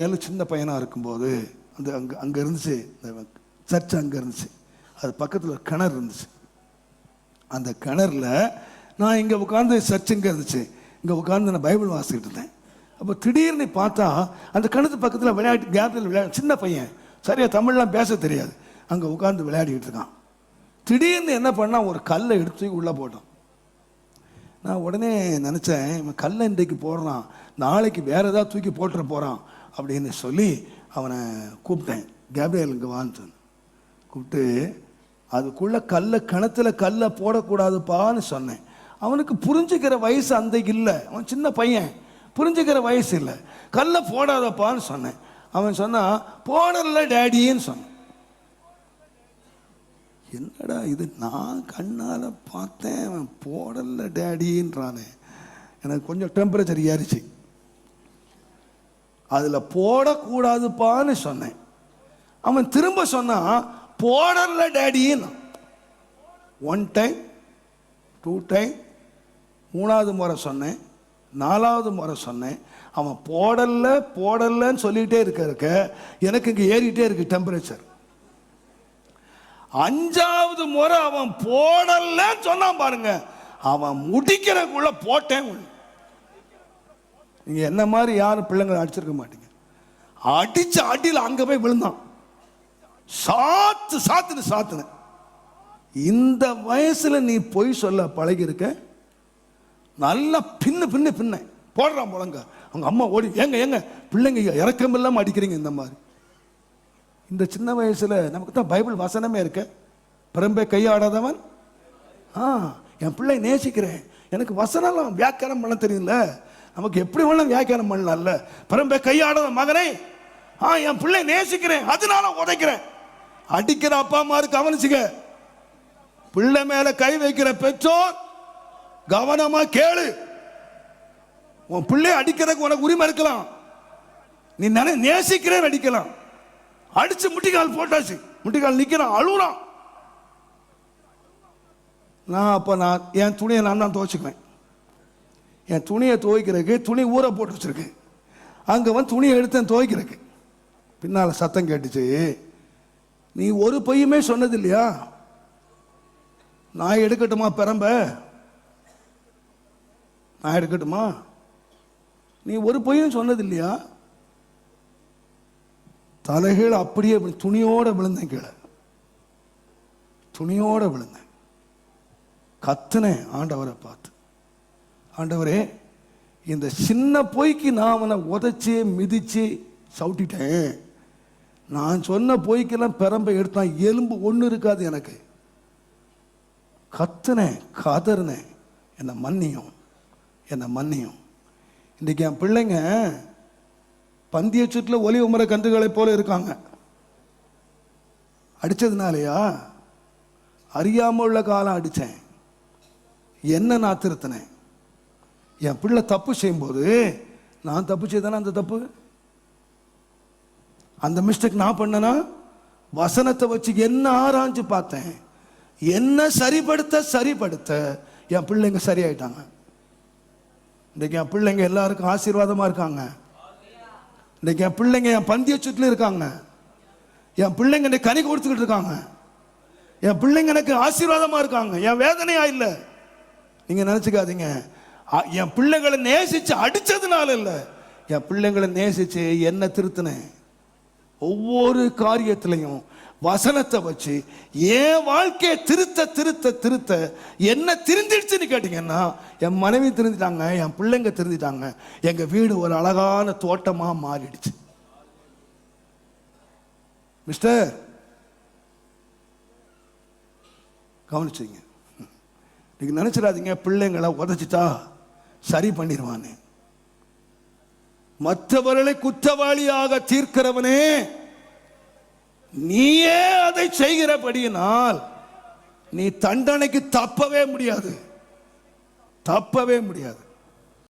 மேலும் சின்ன பையனாக இருக்கும்போது அந்த அங்கே அங்கே இருந்துச்சு இந்த சர்ச் அங்கே இருந்துச்சு அது பக்கத்தில் ஒரு கிணறு இருந்துச்சு. அந்த கிணறுல நான் இங்கே உட்காந்து சர்ச் இங்கே இருந்துச்சு. இங்கே உட்காந்து நான் பைபிள் வாசிக்கிட்டு இருந்தேன். அப்போ திடீர்னு பார்த்தா அந்த கிணத்து பக்கத்தில் விளையாட்டு கேப்பில் விளையாடு சின்ன பையன். சரியாக தமிழ்லாம் பேச தெரியாது. அங்கே உட்காந்து விளையாடிக்கிட்டு இருக்கான். திடீர்னு என்ன பண்ணால் ஒரு கல்லை எடுத்து தூக்கி உள்ளே போட்டோம் நான் உடனே நினச்சேன் இவன் கல்லை இன்றைக்கு போடுறான். நாளைக்கு வேறு ஏதாவது தூக்கி போட்டுற போகிறான் அப்படின்னு சொல்லி அவனை கூப்பிட்டேன். கேப்ரியல் இங்கே வான்னு கூப்பிட்டு அதுக்குள்ளே கல்லை கிணத்துல கல்லை போடக்கூடாதுப்பான்னு சொன்னேன். அவனுக்கு புரிஞ்சுக்கிற வயசு அந்த இல்லை. அவன் சின்ன பையன். புரிஞ்சுக்கிற வயசு இல்லை. கல்லை போடாதப்பான்னு சொன்னேன். அவன் சொன்னான் போடல டேடின்னு சொன்னான். என்னடா இது? நான் கண்ணால் பார்த்தேன். அவன் போடல டேடின்றானே. எனக்கு கொஞ்சம் டெம்பரேச்சர் ஏறிச்சு. அதில் போடக்கூடாதுப்பான்னு சொன்னேன். அவன் திரும்ப சொன்னான் போடல டேடின்னு. ஒன் டைம் டூ டைம் மூணாவது முறை சொன்னேன் நாலாவது முறை சொன்னேன். அவன் போடல போடலன்னு சொல்லிகிட்டே இருக்க இருக்க எனக்கு இங்கே ஏறிட்டே இருக்கு டெம்பரேச்சர் அஞ்சாவது முறை அவன் போடலன்னு சொன்னான் பாருங்க. அவன் முடிக்கிறக்குள்ள போட்டேன் நீங்கள் என்ன மாதிரி யாரும் பிள்ளைங்களை அடிச்சிருக்க மாட்டீங்க. அடிச்ச அடியில் அங்கே போய் விழுந்தான். சாத்து சாத்துன்னு சாத்துன. இந்த வயசுல நீ பொய் சொல்ல பழகியிருக்க? நல்லா பின்னு பின்னு பின்ன. போடுறான் முழங்க. அவங்க அம்மா ஓடி ஏங்க ஏங்க பிள்ளைங்க இறக்கம் இல்லாமல் அடிக்கிறீங்க இந்த மாதிரி. இந்த சின்ன வயசுல நமக்கு தான் பைபிள் வசனமே இருக்க. பிறம்பே கையாடாதவன். ஆ என் பிள்ளை நேசிக்கிறேன். எனக்கு வசனம்லாம் வியாக்கியானம் பண்ண தெரியல நமக்கு எப்படி வேணாலும் வியாக்கியானம் பண்ணலாம்ல. பிறம்பே கையாடாத மகனே ஆ என் பிள்ளை நேசிக்கிறேன் அதனால உதைக்கிறேன். அடிக்கிற அப்பா அம்மா கவனிச்சுக்க. பிள்ளை மேல கை வைக்கிற பெற்றோர் கவனமா கேளு. உன் பிள்ளை அடிக்கிறதுக்கு உனக்கு உரிமை இருக்கலாம். நீ நினை நேசிக்கிறேன் அடிக்கலாம். அடிச்சு முட்டிக்கால் போட்டாச்சு. முட்டிக்கால் நிக்கிறான் அழுகுறான். நான் அப்போ நான் என் துணியை நான் தான் துவச்சுக்குவேன். என் துணியை துவைக்கிறதுக்கு துணி ஊற போட்டு வச்சுருக்கு. அங்கே வந்து துணியை எடுத்தேன் துவைக்கிறதுக்கு. பின்னால் சத்தம் கேட்டுச்சு. நீ ஒரு பையுமே சொன்னது இல்லையா நான் எடுக்கட்டுமா பெரம்ப? நான் எடுக்கட்டுமா? நீ ஒரு பையன் சொன்னது இல்லையா தலைகீழ அப்படியே துணியோடு விழுந்தேன் கீழே. துணியோடு விழுந்தேன். கத்துனேன் ஆண்டவரை பார்த்து. ஆண்டவரே இந்த சின்ன பொய்க்கு நான் அவனை உதைச்சி மிதிச்சு சவுட்டிட்டேன். நான் சொன்ன பொய்க்கெல்லாம் பெரம்பை எடுத்தான் எலும்பு ஒன்று இருக்காது எனக்கு. கத்துனேன் கதறினேன் என்னை மன்னியும் என்னை மன்னியும். இன்றைக்கி என் பிள்ளைங்க பந்திய சுற்றில் ஒலி உமர கன்றுகளைப் போல இருக்காங்க. அடித்ததுனாலையா அறியாமல் உள்ள காலம் அடித்தேன் என்ன நான் திருத்தினேன்? என் பிள்ளை தப்பு செய்யும்போது நான் தப்பு செய்தானே அந்த தப்பு? அந்த மிஸ்டேக் நான் பண்ணனா? வசனத்தை வச்சு என்ன ஆராய்ஞ்சு பார்த்தேன். என்ன சரிப்படுத்த சரிப்படுத்த என் பிள்ளைங்க சரியாயிட்டாங்க. இன்றைக்கு என் பிள்ளைங்க எல்லாருக்கும் ஆசீர்வாதமாக இருக்காங்க. இன்னைக்கு என் பிள்ளைங்க என் பந்திய சுற்றிலும் இருக்காங்க. என் பிள்ளைங்க இன்னைக்கு கனி கொடுத்துக்கிட்டு இருக்காங்க. என் பிள்ளைங்க எனக்கு ஆசீர்வாதமாக இருக்காங்க. என் வேதனையா இல்லை. நீங்கள் நினச்சிக்காதீங்க. என் பிள்ளைகளை நேசிச்சு அடிச்சதுனால இல்லை. என் பிள்ளைங்களை நேசிச்சு என்ன திருத்தினேன். ஒவ்வொரு காரியத்திலையும் வசனத்தை வச்சு என் வாழ்க்கையை திருத்த திருத்த திருத்த என்ன திருந்திடுச்சுன்னு கேட்டீங்கன்னா என் மனைவி திருந்திட்டாங்க என் பிள்ளைங்க திருந்திட்டாங்க எங்க வீடு ஒரு அழகான தோட்டமா மாறிடுச்சு. மிஸ்டர் கவனிச்சிங்க. நீங்க நினைச்சிடாதீங்க பிள்ளைங்களை உதச்சிட்டா சரி பண்ணிடுவானே மற்றவர்களை குற்றவாளியாக தீர்க்கிறவனே நீயே அதை செய்கிறபடியினால் நீ தண்டனைக்கு தப்பவே முடியாது. தப்பவே முடியாது.